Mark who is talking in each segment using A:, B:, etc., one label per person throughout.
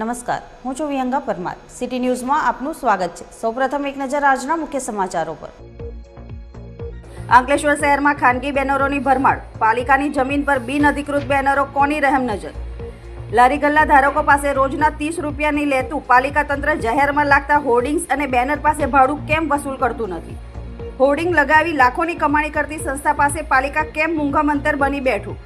A: નમસ્કાર. હું છું વિહંગા પરમાર. સિટી ન્યૂઝમાં આપનું સ્વાગત છે. સૌપ્રથમ એક નજર આજના મુખ્ય સમાચારો પર. અંકલેશ્વર શહેરમાં ખાનગી બેનરોની ભરમાર. પાલિકાની જમીન પર બિન અધિકૃત બેનરો કોની રહેમ નજર? લારી ગલ્લા ધારકો પાસે રોજના ત્રીસ રૂપિયાની લેતું પાલિકા તંત્ર જાહેરમાં લાગતા હોર્ડિંગ્સ અને બેનર પાસે ભાડું કેમ વસૂલ કરતું નથી? હોર્ડિંગ લગાવી લાખોની કમાણી કરતી સંસ્થા પાસે પાલિકા કેમ મૂંઘામંતર બની બેઠું?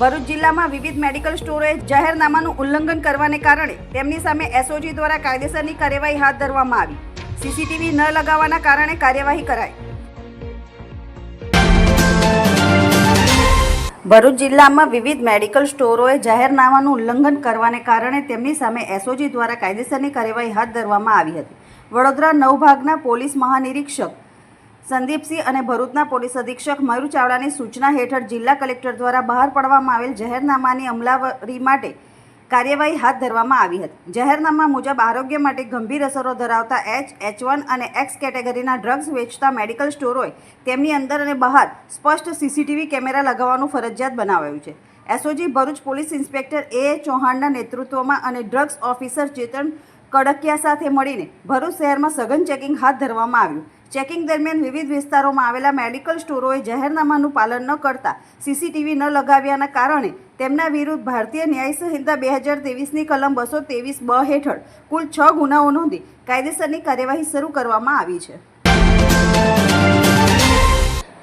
A: ભરૂચ જિલ્લામાં વિવિધ મેડિકલ સ્ટોરોએ જાહેરનામાનું ઉલ્લંઘન કરવાને કારણે તેમની સામે એસઓજી દ્વારા કાયદેસરની કાર્યવાહી હાથ ધરવામાં આવી. સીસીટીવી ન લગાવવાના કારણે કાર્યવાહી કરાઈ. ભરૂચ જિલ્લામાં વિવિધ મેડિકલ સ્ટોરોએ જાહેરનામાનું ઉલ્લંઘન કરવાને કારણે તેમની સામે એસઓજી દ્વારા કાયદેસરની કાર્યવાહી હાથ ધરવામાં આવી હતી. વડોદરા નવભાગના પોલીસ મહાનિરીક્ષક સંદીપસિંહ અને ભરૂચના પોલીસ અધિક્ષક મયુર ચાવડાની સૂચના હેઠળ જિલ્લા કલેક્ટર દ્વારા બહાર પાડવામાં આવેલ જાહેરનામાની અમલાવરી માટે કાર્યવાહી હાથ ધરવામાં આવી હતી. જાહેરનામા મુજબ આરોગ્ય માટે ગંભીર અસરો ધરાવતા એચ એચ વન અને એક્સ કેટેગરીના ડ્રગ્સ વેચતા મેડિકલ સ્ટોરોએ તેમની અંદર અને બહાર સ્પષ્ટ સીસીટીવી કેમેરા લગાવવાનું ફરજિયાત બનાવાયું છે. SOG Bharuch police inspector A ચૌહાણના નેતૃત્વમાં અને ડ્રગ્સ ઓફિસર ચેતન કડકિયા સાથે મળીને ભરૂચ શહેરમાં સઘન ચેકિંગ હાથ ધરવામાં આવ્યું. ચેકિંગ દરમિયાન વિવિધ વિસ્તારોમાં આવેલા મેડિકલ સ્ટોરોએ જાહેરનામાનું પાલન ન કરતા સીસીટીવી ન લગાવ્યાના કારણે તેમના વિરુદ્ધ ભારતીય ન્યાય સંહિતા બે હજાર ત્રેવીસની કલમ બસો ત્રેવીસ બ હેઠળ કુલ છ ગુનાઓ નોંધી કાયદેસરની કાર્યવાહી શરૂ કરવામાં આવી છે.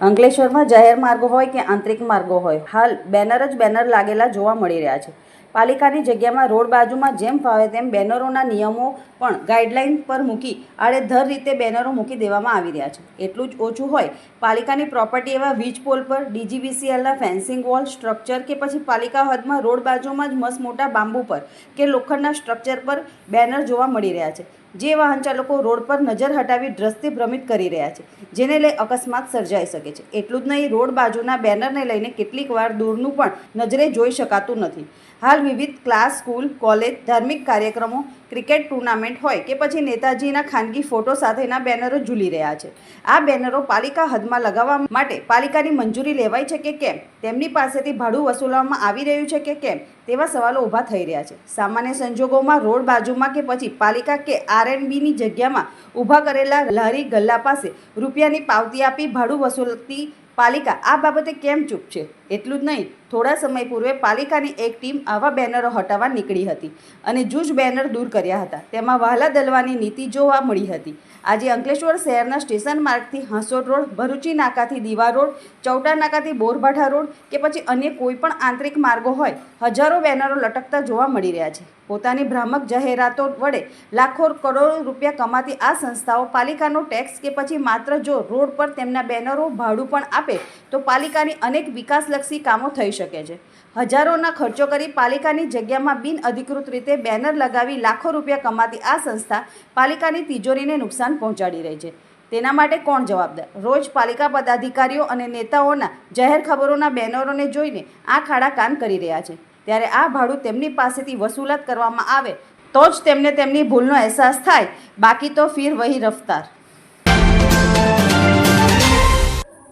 A: અંકલેશ્વરમાં જાહેર માર્ગો હોય કે આંતરિક માર્ગો હોય, હાલ બેનર જ બેનર લાગેલા જોવા મળી રહ્યા છે. પાલિકાની જગ્યામાં રોડ બાજુમાં જેમ ફાવે તેમ બેનરોના નિયમો પણ ગાઈડલાઇન પર મૂકી આડેધર રીતે બેનરો મૂકી દેવામાં આવી રહ્યા છે. એટલું જ ઓછું હોય, પાલિકાની પ્રોપર્ટી એવા વીજ પોલ પર, ડીજીવીસીએલના ફેન્સિંગ વોલ, સ્ટ્રક્ચર કે પછી પાલિકા હદમાં રોડ બાજુમાં જ મસ્ત મોટા બાંબુ પર કે લોખંડના સ્ટ્રક્ચર પર બેનર જોવા મળી રહ્યા છે, જે વાહન ચાલકો રોડ પર નજર હટાવી દ્રષ્ટિ ભ્રમિત કરી રહ્યા છે, જેને લઈ અકસ્માત સર્જાઈ શકે છે. એટલું જ નહીં, રોડ બાજુના બેનરને લઈને કેટલીક વાર દૂરનું પણ નજરે જોઈ શકાતું નથી. હાલ વિવિધ ક્લાસ, સ્કૂલ, કોલેજ, ધાર્મિક કાર્યક્રમો, ક્રિકેટ ટુર્નામેન્ટ હોય કે પછી નેતાજીના ખાનગી ફોટો સાથેના બેનરો ઝૂલી રહ્યા છે. આ બેનરો પાલિકા હદમાં લગાવવા માટે પાલિકાની મંજૂરી લેવાઈ છે કે કેમ? તેમની પાસેથી ભાડું વસૂલવામાં આવી રહ્યું છે કે કેમ? તેવા સવાલો ઊભા થઈ રહ્યા છે. સામાન્ય સંજોગોમાં રોડ બાજુમાં કે પછી પાલિકા કે આરએનબીની જગ્યામાં ઊભા કરેલા લારી ગલ્લા પાસે રૂપિયાની પાવતી આપી ભાડું વસૂલતી પાલિકા આ બાબતે કેમ ચૂપ છે? એટલું જ નહીં, થોડા સમય પૂર્વે પાલિકાની એક ટીમ આવા બેનરો હટાવવા નીકળી હતી અને જૂજ બેનર દૂર કર્યા હતા. તેમાં વહાલા દલવાની નીતિ જોવા મળી હતી. આજે અંકલેશ્વર શહેરના સ્ટેશન માર્ગથી હાંસોડ રોડ, ભરૂચી નાકાથી દીવા રોડ ચૌટા નાકાથી બોરભાઠા રોડ કે પછી અન્ય કોઈ પણ આંતરિક માર્ગો હોય, હજારો બેનરો લટકતા જોવા મળી રહ્યા છે. પોતાની ભ્રામક જાહેરાતો વડે લાખો કરોડો રૂપિયા કમાતી આ સંસ્થાઓ પાલિકાનો ટેક્સ કે પછી માત્ર જો રોડ પર તેમના બેનરો ભાડું પણ આપે, તો પાલિકાની અનેક વિકાસલક્ષી કામો થઈ શકે છે. હજારોના ખર્ચો કરી પાલિકાની જગ્યામાં બિનઅધિકૃત રીતે બેનર લગાવી લાખો રૂપિયા કમાતી આ સંસ્થા પાલિકાની તિજોરીને નુકસાન પહોંચાડી રહી છે. તેના માટે કોણ જવાબદાર? રોજ પાલિકા પદાધિકારીઓ અને નેતાઓના જાહેર ખબરોના બેનરોને જોઈને આ ખાડા કાન કરી રહ્યા છે. ત્યારે આ ભાડું તેમની પાસેથી વસૂલાત કરવામાં આવે તો જ તેમને તેમની ભૂલનો અહેસાસ થાય. બાકી તો ફીર વહી રફતાર.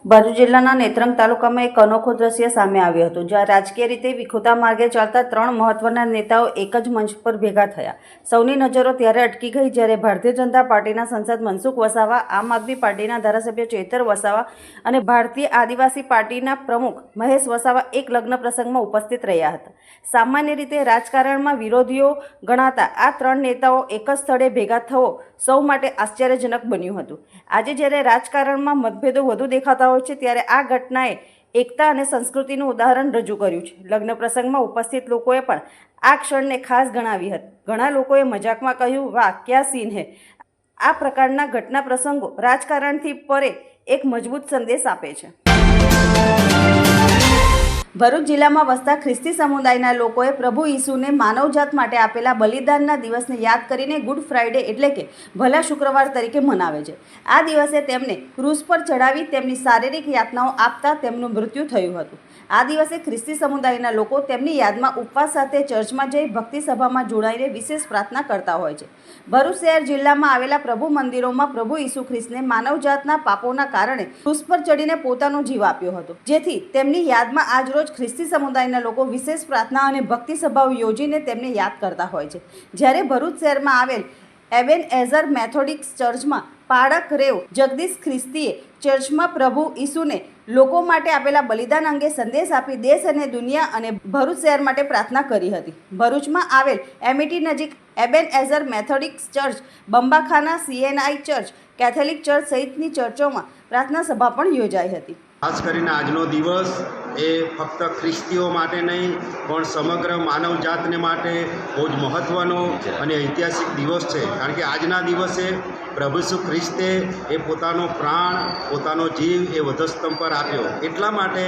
A: ભરૂચ જિલ્લાના નેત્રંગ તાલુકામાં એક અનોખો દ્રશ્ય સામે આવ્યો હતો, જ્યાં રાજકીય રીતે વિખુતા માર્ગે ચાલતા ત્રણ મહત્વના નેતાઓ એક જ મંચ પર ભેગા થયા. સૌની નજરો ત્યારે અટકી ગઈ, જ્યારે ભારતીય જનતા પાર્ટીના સંસદ મનસુખ વસાવા, આમ આદમી પાર્ટીના ધારાસભ્ય ચેતર વસાવા અને ભારતીય આદિવાસી પાર્ટીના પ્રમુખ મહેશ વસાવા એક લગ્ન પ્રસંગમાં ઉપસ્થિત રહ્યા હતા. સામાન્ય રીતે રાજકારણમાં વિરોધીઓ ગણાતા આ ત્રણ નેતાઓ એક જ સ્થળે ભેગા થવો સૌ માટે આશ્ચર્યજનક બન્યું હતું. આજે જ્યારે રાજકારણમાં મતભેદો વધુ દેખાતા હોય છે ત્યારે આ ઘટનાએ એકતા અને સંસ્કૃતિનું ઉદાહરણ રજૂ કર્યું છે. લગ્ન પ્રસંગમાં ઉપસ્થિત લોકોએ પણ આ ક્ષણને ખાસ ગણાવી હતી. ઘણા લોકોએ મજાકમાં કહ્યું, વાહ, ક્યાં સીન હે? આ પ્રકારના ઘટના પ્રસંગો રાજકારણથી પરે એક મજબૂત સંદેશ આપે છે. ભરૂચ જિલ્લામાં વસતા ખ્રિસ્તી સમુદાયના લોકોએ પ્રભુ ઈસુને માનવજાત માટે આપેલા બલિદાનના દિવસને યાદ કરીને ગુડ ફ્રાઇડે એટલે કે ભલા શુક્રવાર તરીકે મનાવે છે. આ દિવસે તેમને ક્રૂઝ પર ચડાવી તેમની શારીરિક યાતનાઓ આપતા તેમનું મૃત્યુ થયું હતું. આ દિવસે ખ્રિસ્તી સમુદાયના લોકો તેમની યાદમાં ઉપવાસ સાથે ચર્ચમાં જઈ ભક્તિ સભામાં જોડાઈને વિશેષ પ્રાર્થના કરતા હોય છે. ભરૂચ શહેર જિલ્લામાં આવેલા પ્રભુ મંદિરોમાં પ્રભુ ઈસુ ખ્રિસ્તને માનવજાતના પાપોના કારણે ક્રુસ પર ચડીને પોતાનો જીવ આપ્યો હતો. જેથી તેમની યાદમાં આજરોજ ખ્રિસ્તી સમુદાયના લોકો વિશેષ પ્રાર્થના અને ભક્તિ સભાઓ યોજીને તેમને યાદ કરતા હોય છે. જ્યારે ભરૂચ શહેરમાં આવેલ એવેન એઝર મેથોડિક્સ ચર્ચમાં પાડક રેવ જગદીશ ખ્રિસ્તીએ ચર્ચમાં પ્રભુ ઈસુને લોકો માટે આપેલા બલિદાન અંગે સંદેશ આપી દેશ અને દુનિયા અને ભરૂચ શહેર માટે પ્રાર્થના કરી હતી. ભરૂચમાં આવેલ એમિટી નજીક Ebenezer Methodist church Bambakhana CNI church Catholic church સહિતની ચર્ચોમાં પ્રાર્થના સભા પણ યોજાઈ હતી.
B: ખાસ કરીને આજનો દિવસ એ ફક્ત ખ્રિસ્તીઓ માટે નહીં, પણ સમગ્ર માનવજાતને માટે બહુ જ મહત્ત્વનો અને ઐતિહાસિક દિવસ છે. કારણ કે આજના દિવસે પ્રભુ ઇસુ ખ્રિસ્તે એ પોતાનો પ્રાણ, પોતાનો જીવ એ વધસ્તંભ પર આપ્યો. એટલા માટે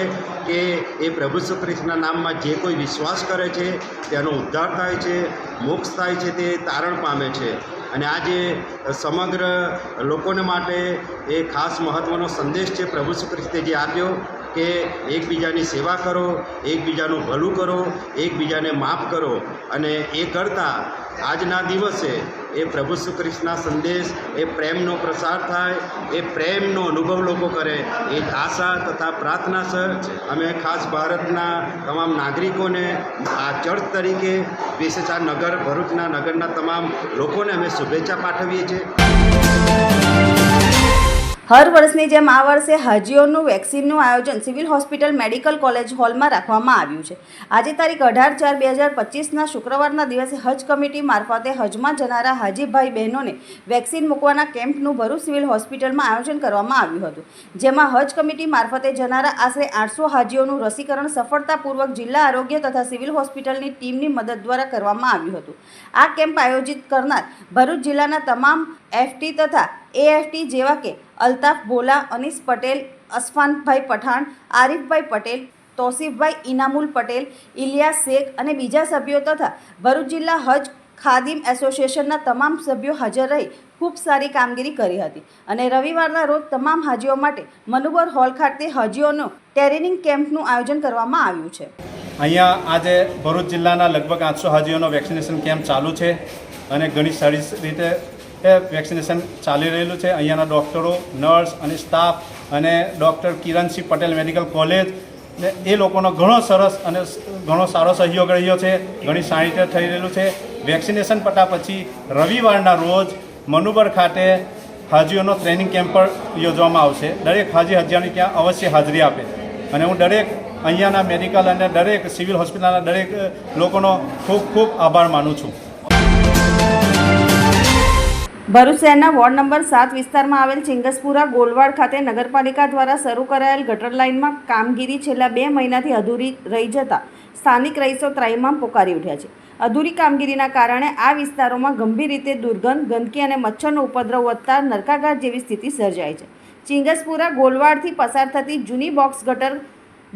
B: કે એ પ્રભુ ઇસુ ખ્રિસ્તના નામમાં જે કોઈ વિશ્વાસ કરે છે, તેનો ઉદ્ધાર થાય છે, મોક્ષ થાય છે, તે તારણ પામે છે. અને આજે સમગ્ર લોકોને માટે એ ખાસ મહત્ત્વનો સંદેશ છે પ્રભુ શ્રી જે આપ્યો કે એકબીજાની સેવા કરો, એકબીજાનું ભલું કરો, એકબીજાને માફ કરો. અને એ કરતાં આજના દિવસે એ પ્રભુ શ્રી સંદેશ, એ પ્રેમનો પ્રસાર થાય, એ પ્રેમનો અનુભવ લોકો કરે, એ આશા તથા પ્રાર્થના છે અમે ખાસ ભારતના તમામ નાગરિકોને આ ચર્ચ તરીકે વિશેષ આ નગર, ભરૂચના નગરના તમામ લોકોને અમે શુભેચ્છા પાઠવીએ છીએ.
A: હર વર્ષની જેમ આ વર્ષે હાજીઓનું વેક્સિનનું આયોજન સિવિલ હોસ્પિટલ મેડિકલ કોલેજ હોલમાં રાખવામાં આવ્યું છે. આજે તારીખ અઢાર ચાર બે હજાર પચીસના શુક્રવારના દિવસે હજ કમિટી મારફતે હજમાં જનારા હાજીભાઈ બહેનોને વેક્સિન મૂકવાના કેમ્પનું ભરૂચ સિવિલ હોસ્પિટલમાં આયોજન કરવામાં આવ્યું હતું. જેમાં હજ કમિટી મારફતે જનારા આશરે આઠસો હાજીઓનું રસીકરણ સફળતાપૂર્વક જિલ્લા આરોગ્ય તથા સિવિલ હોસ્પિટલની ટીમની મદદ દ્વારા કરવામાં આવ્યું હતું. આ કેમ્પ આયોજિત કરનાર ભરૂચ જિલ્લાના તમામ એફટી તથા એએફટી જેવા કે અલ્તાફ બોલા અનીસ પટેલ, અસફાનભાઈ પઠાણ, આરિફભાઈ પટેલ, તોસીફભાઈ ઇનામુલ પટેલ ઇલિયાસ શેખ અને બીજા સભ્યો તથા ભરૂચ જિલ્લા હજ ખાદિમ એસોસિએશનના તમામ સભ્યો હાજર રહી ખૂબ સારી કામગીરી કરી હતી અને રવિવારના રોજ તમામ હાજીઓ માટે મનુબર હોલ ખાતે હાજીઓનો ટ્રેનિંગ કેમ્પનું આયોજન કરવામાં આવ્યું છે.
C: અહીંયા આજે ભરૂચ જિલ્લાના લગભગ આઠસો હાજીઓનો વેક્સિનેશન કેમ્પ ચાલુ છે અને ઘણી સારી રીતે એ વેક્સિનેશન ચાલી રહેલું છે. અહીંયાના ડૉક્ટરો, નર્સ અને સ્ટાફ અને doctor Kiransinh Patel medical college ને એ લોકોનો ઘણો સરસ અને ઘણો સારો સહયોગ રહ્યો છે. ઘણી રીતે થઈ રહેલું છે. વેક્સિનેશન પટા પછી રવિવારના રોજ મનુબર ખાતે હાજીઓનો ટ્રેનિંગ કેમ્પ પણ યોજવામાં આવશે. દરેક હાજી હજારની ત્યાં અવશ્ય હાજરી આપે. અને હું દરેક અહીંયાના મેડિકલ અને દરેક સિવિલ હોસ્પિટલના દરેક લોકોનો ખૂબ ખૂબ આભાર માનું છું.
A: ભરૂચ શહેરના વોર્ડ નંબર સાત વિસ્તારમાં આવેલ ચિંગસપુરા ગોલવાડ ખાતે નગરપાલિકા દ્વારા શરૂ કરાયેલ ગટર લાઇનમાં કામગીરી છેલ્લા બે મહિનાથી અધૂરી રહી જતા સ્થાનિક રહીશો ત્રાહિમામ પોકારી ઉઠ્યા છે. અધૂરી કામગીરીના કારણે આ વિસ્તારોમાં ગંભીર રીતે દુર્ગંધ, ગંદકી અને મચ્છરનો ઉપદ્રવ વધતા નરકાઘાટ જેવી સ્થિતિ સર્જાય છે. ચિંગસપુરા ગોલવાડથી પસાર થતી જૂની બોક્સ ગટર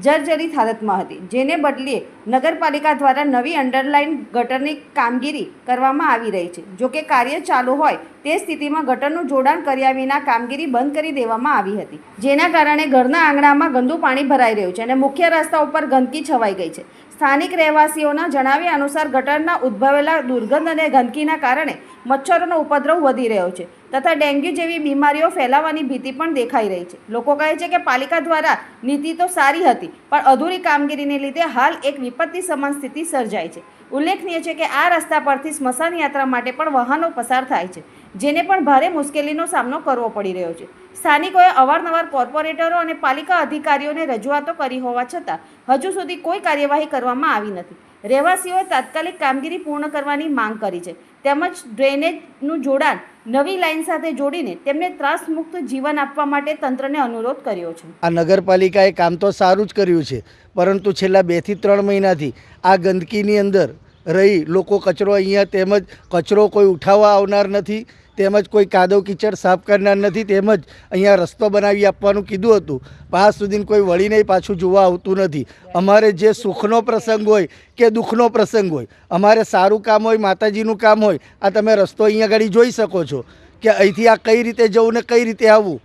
A: જર્જરિત હાલતમાં હતી, જેને બદલે નગરપાલિકા દ્વારા નવી અંડરલાઇન ગટરની કામગીરી કરવામાં આવી રહી છે. જો કે કાર્ય ચાલુ હોય તે સ્થિતિમાં ગટરનું જોડાણ કર્યા વિના કામગીરી બંધ કરી દેવામાં આવી હતી. જેના કારણે ઘરના આંગણામાં ગંદુ પાણી ભરાઈ રહ્યું છે અને મુખ્ય રસ્તા ઉપર ગંદકી છવાઈ ગઈ છે. સ્થાનિક રહેવાસીઓના જણાવ્યા અનુસાર ગટરના ઉદ્ભવેલા દુર્ગંધ અને ગંદકીના કારણે મચ્છરોનો ઉપદ્રવ વધી રહ્યો છે તથા ડેન્ગ્યુ જેવી બીમારીઓ ફેલાવાની ભીતિ પણ દેખાઈ રહી છે. લોકો કહે છે કે પાલિકા દ્વારા નીતિ તો સારી હતી, પણ અધૂરી કામગીરીને લીધે હાલ એક વિપત્તિ સમાન સ્થિતિ સર્જાય છે. ઉલ્લેખનીય છે કે આ રસ્તા પરથી સ્મશાન યાત્રા માટે પણ વાહનો પસાર થાય છે. જેને પણ ભારે મુશ્કેલીનો સામનો કરવો પડી રહ્યો છે. સ્થાનિકોએ અવારનવાર કોર્પોરેટરો અને પાલિકા અધિકારીઓને રજૂઆતો કરી હોવા છતાં હજુ સુધી કોઈ કાર્યવાહી કરવામાં આવી નથી. રહેવાસીઓએ તાત્કાલિક કામગીરી પૂર્ણ કરવાની માંગ કરી છે. તેમજ ડ્રેનેજનું જોડાણ નવી લાઇન સાથે જોડીને તેમને ત્રાસમુક્ત જીવન આપવા માટે તંત્રને અનુરોધ કર્યો છે.
D: આ નગરપાલિકાએ કામ તો સારું જ કર્યું છે, પરંતુ છેલ્લા બેથી ત્રણ મહિનાથી આ ગંદકીની અંદર રહી. લોકો કચરો અહીંયા તેમજ કચરો કોઈ ઉઠાવવા આવનાર નથી તેમજ કોઈ કાદવ કિચડ સાફ કરનાર નથી તેમજ અહીંયા રસ્તો બનાવી આપવાનું કીધું હતું. પાસ સુધી કોઈ વળીને પાછું જોવા આવતું નથી. અમારે જે સુખનો પ્રસંગ હોય કે દુઃખનો પ્રસંગ હોય, અમારે સારું કામ હોય, માતાજીનું કામ હોય, આ તમે રસ્તો અહીંયા આગળ જોઈ શકો છો કે અહીંથી આ કઈ રીતે જવું ને કઈ રીતે આવવું.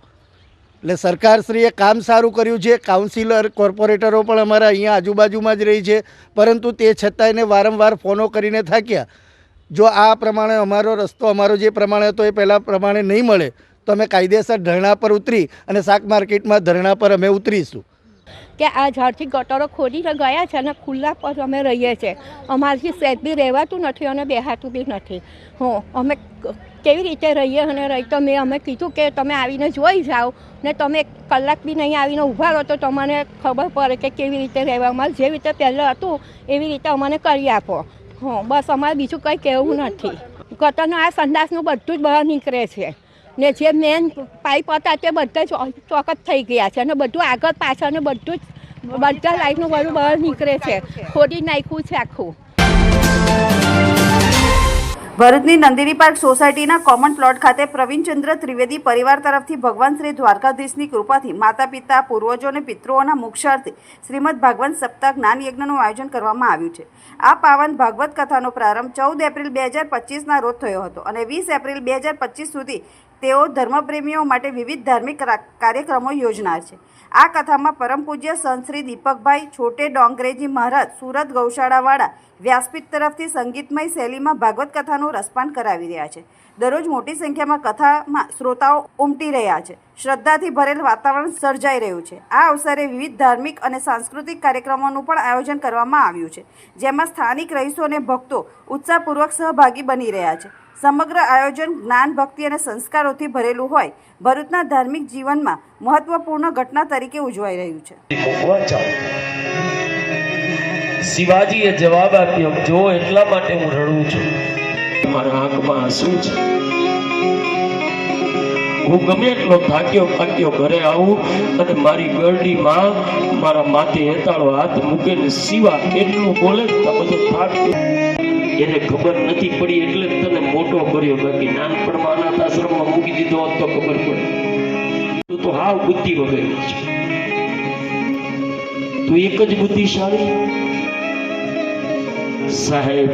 D: એટલે સરકારશ્રીએ કામ સારું કર્યું છે. કાઉન્સિલર કોર્પોરેટરો પણ અમારા અહીંયા આજુબાજુમાં જ રહી છે. પરંતુ તે છતાં એને વારંવાર ફોનો કરીને થાક્યા. જો આ પ્રમાણે અમારો રસ્તો, અમારો જે પ્રમાણે હતો એ પહેલાં પ્રમાણે નહીં મળે, તો અમે કાયદેસર ધરણા પર ઉતરી અને શાક માર્કેટમાં ધરણા પર અમે ઉતરીશું.
E: કે આ ઝાડથી ગટરો ખોદીને ગયા છે અને ખુલ્લા પર અમે રહીએ છીએ. અમારાથી સેજ બી રહેવાતું નથી અને બેહાતું બી નથી. હું, અમે કેવી રીતે રહીએ અને રહી તો મેં અમે કીધું કે તમે આવીને જોઈ જાઓ ને તમે કલાક બી નહીં આવીને ઊભા રહો તો તમને ખબર પડે કે કેવી રીતે રહેવા. અમારે જેવી રીતે પહેલાં હતું, એવી રીતે અમને કરી આપો. હં, બસ અમારે બીજું કંઈ કહેવું નથી. ગટરનું આ સંડાસનું બધું જ બહાર નીકળે છે. ને જે મેન પાઇપ હતા તે બધા જ ચોકઅપ થઈ ગયા છે અને બધું આગળ પાછળ ને બધું જ બધા લાઈટનું બધું બહાર નીકળે છે. ખોદી નાખ્યું છે આખું.
A: ભરૂચની નંદિની પાર્ક સોસાયટીના કોમન પ્લોટ ખાતે પ્રવીણચંદ્ર ત્રિવેદી પરિવાર તરફથી ભગવાન શ્રી દ્વારકાધીશની કૃપાથી માતા પિતા પૂર્વજો અને પિતૃઓના મોક્ષાર્થે શ્રીમદ ભાગવત સપ્તાહ જ્ઞાન યજ્ઞનું આયોજન કરવામાં આવ્યું છે. આ પાવન ભાગવત કથાનો પ્રારંભ ચૌદ એપ્રિલ બે હજાર પચીસના રોજ થયો હતો અને વીસ એપ્રિલ બે હજાર પચીસ સુધી તેઓ ધર્મપ્રેમીઓ માટે વિવિધ ધાર્મિક કાર્યક્રમો યોજનાર છે. આ કથામાં પરમ પૂજ્ય સંત શ્રી દીપકભાઈ છોટે ડોંગરેજી મહારાજ, સુરત ગૌશાળાવાળા વ્યાસપીઠ તરફથી સંગીતમય શૈલીમાં ભાગવત કથાનું રસપાન કરાવી રહ્યા છે. દરરોજ મોટી સંખ્યામાં કથામાં શ્રોતાઓ ઉમટી રહ્યા છે. શ્રદ્ધાથી ભરેલ વાતાવરણ સર્જાઈ રહ્યું છે. આ અવસરે વિવિધ ધાર્મિક અને સાંસ્કૃતિક કાર્યક્રમોનું પણ આયોજન કરવામાં આવ્યું છે. જેમાં સ્થાનિક રહીશો અને ભક્તો ઉત્સાહપૂર્વક સહભાગી બની રહ્યા છે. સમગ્ર આયોજન જ્ઞાન, ભક્તિ અને સંસ્કારોથી ભરેલું હોય, ભરૂચના ધાર્મિક જીવનમાં મહત્વપૂર્ણ ઘટના તરીકે ઉજવાઈ રહ્યું છે.
F: શિવાજીએ જવાબ આપ્યો, જો એટલા માટે હું રડું છું. મારા આંખમાં આંસુ છે. હું ગમે એટલો થાક્યો થાક્યો ઘરે આવું અને મારી ગરડીમાં મારા માથે હેતાળો હાથ મૂકે ને શિવા એટલું બોલે બધો થાક એને ખબર નથી પડી એટલે તને મોટો કર્યો. બાકી નાનપણમાં અનાથ આશ્રમમાં મૂકી દીધો હોત તો ખબર પડે. તું તો હાવ બુદ્ધિ વગેરે છે. તું એક જ બુદ્ધિશાળી. સાહેબ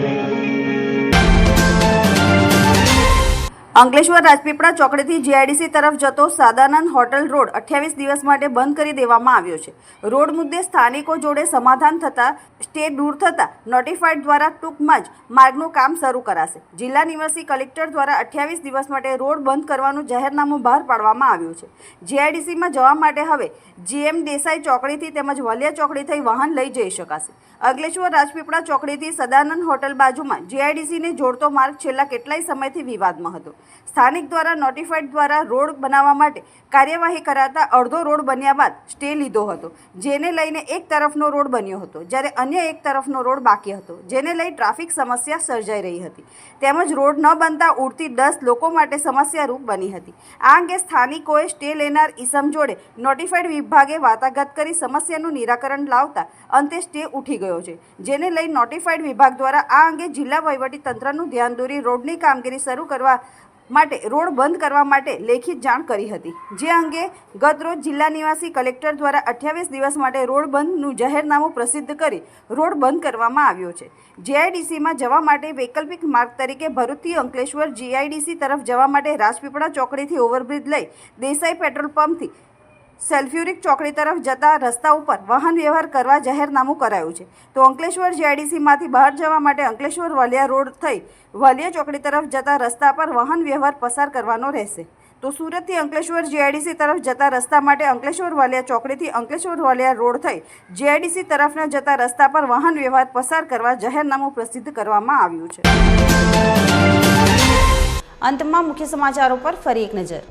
A: અંકલેશ્વર રાજપીપળા ચોકડીથી જીઆઈડીસી તરફ જતો સાદાનંદ હોટલ રોડ અઠ્યાવીસ દિવસ માટે બંધ કરી દેવામાં આવ્યો છે. રોડ મુદ્દે સ્થાનિકો જોડે સમાધાન થતાં સ્ટે દૂર થતાં નોટિફાઈડ દ્વારા ટૂંકમાં જ માર્ગનું કામ શરૂ કરાશે. જિલ્લા નિવાસી કલેક્ટર દ્વારા અઠ્યાવીસ દિવસ માટે રોડ બંધ કરવાનું જાહેરનામું બહાર પાડવામાં આવ્યું છે. જીઆઈડીસીમાં જવા માટે હવે જીએમ દેસાઈ ચોકડીથી તેમજ વલિયા ચોકડી થઈ વાહન લઈ જઈ શકાશે. અંકલેશ્વર રાજપીપળા ચોકડીથી સદાનંદ હોટલ બાજુમાં જીઆઈડીસીને જોડતો માર્ગ છેલ્લા કેટલાય સમયથી વિવાદમાં હતો. સ્થાનિક દ્વારા નોટિફાઈડ દ્વારા રોડ બનાવવા માટે કાર્યવાહી કરાતા અડધો રોડ બન્યા બાદ સ્ટે લીધો હતો, જેને લઈને એક તરફનો રોડ બન્યો હતો, જ્યારે અન્ય એક તરફનો રોડ બાકી હતો, જેને લઈ ટ્રાફિક સમસ્યા સર્જાઈ રહી હતી. તેમજ રોડ ન બનતા ઉડતી દસ લોકો માટે સમસ્યારૂપ બની હતી. આ અંગે સ્થાનિકોએ સ્ટે લેનાર ઈસમ જોડે નોટિફાઈડ વિભાગે વાટાઘાત કરી સમસ્યાનું નિરાકરણ લાવતા અંતે સ્ટે ઉઠી ગયો છે, જેને લઈ નોટિફાઈડ વિભાગ દ્વારા આ અંગે જિલ્લા વહીવટી તંત્રનું ધ્યાન દોરી રોડની કામગીરી શરૂ કરવા માટે રોડ બંધ કરવા માટે લેખિત જાણ કરી હતી. જે અંગે ગતરોજ જિલ્લા નિવાસી કલેક્ટર દ્વારા અઠ્યાવીસ દિવસ માટે રોડ બંધનું જાહેરનામું પ્રસિદ્ધ કરી રોડ બંધ કરવામાં આવ્યો છે. જીઆઈડીસીમાં જવા માટે વૈકલ્પિક માર્ગ તરીકે ભરૂચથી અંકલેશ્વર જીઆઈડીસી તરફ જવા માટે રાજપીપળા ચોકડીથી ઓવરબ્રિજ લઈ દેસાઈ પેટ્રોલ પંપથી સેલ્ફ્યુરિક ચોકડી તરફ જતા રસ્તા ઉપર વાહન વ્યવહાર કરવા જાહેરનામું કરાયું છે. તો અંકલેશ્વર જીઆઈડીસીમાંથી બહાર જવા માટે અંકલેશ્વર વાલિયા રોડ થઈ વાલિયા ચોકડી તરફ જતા રસ્તા પર વાહન વ્યવહાર પસાર કરવાનો રહેશે. તો સુરતથી અંકલેશ્વર જીઆઈડીસી તરફ જતા રસ્તા માટે અંકલેશ્વર વાલિયા ચોકડીથી અંકલેશ્વર વાલિયા રોડ થઈ જીઆઈડીસી તરફના જતા રસ્તા પર વાહન વ્યવહાર પસાર કરવા જાહેરનામું પ્રસિદ્ધ કરવામાં આવ્યું છે. અંતમાં મુખ્ય સમાચારો પર ફરી એક નજર.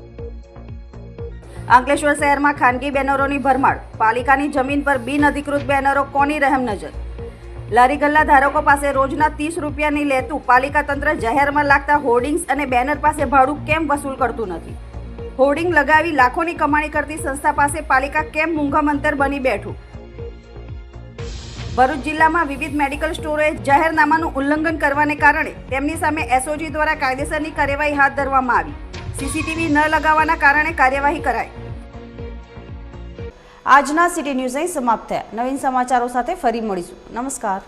A: અંકલેશ્વર શહેરમાં ખાનગી બેનરોની ભરમાળ પાલિકાની જમીન પર બિન અધિકૃત બેનરો કોની રહેમ નજર? લારી ધારકો પાસે રોજના ત્રીસ રૂપિયાની લેતું પાલિકા તંત્ર જાહેરમાં લાગતા હોર્ડિંગ્સ અને બેનર પાસે ભાડું કેમ વસૂલ કરતું નથી? હોર્ડિંગ લગાવી લાખોની કમાણી કરતી સંસ્થા પાસે પાલિકા કેમ મૂંઘમ અંતર બની બેઠું? ભરૂચ જિલ્લામાં વિવિધ મેડિકલ સ્ટોરોએ જાહેરનામાનું ઉલ્લંઘન કરવાને કારણે તેમની સામે એસઓજી દ્વારા કાયદેસરની કાર્યવાહી હાથ ધરવામાં આવી. સીસીટીવી ન લગાવવાના કારણે કાર્યવાહી કરાઈ. આજના સિટી ન્યૂઝ અહીં સમાપ્ત થયા. નવીન સમાચારો સાથે ફરી મળીશું. નમસ્કાર.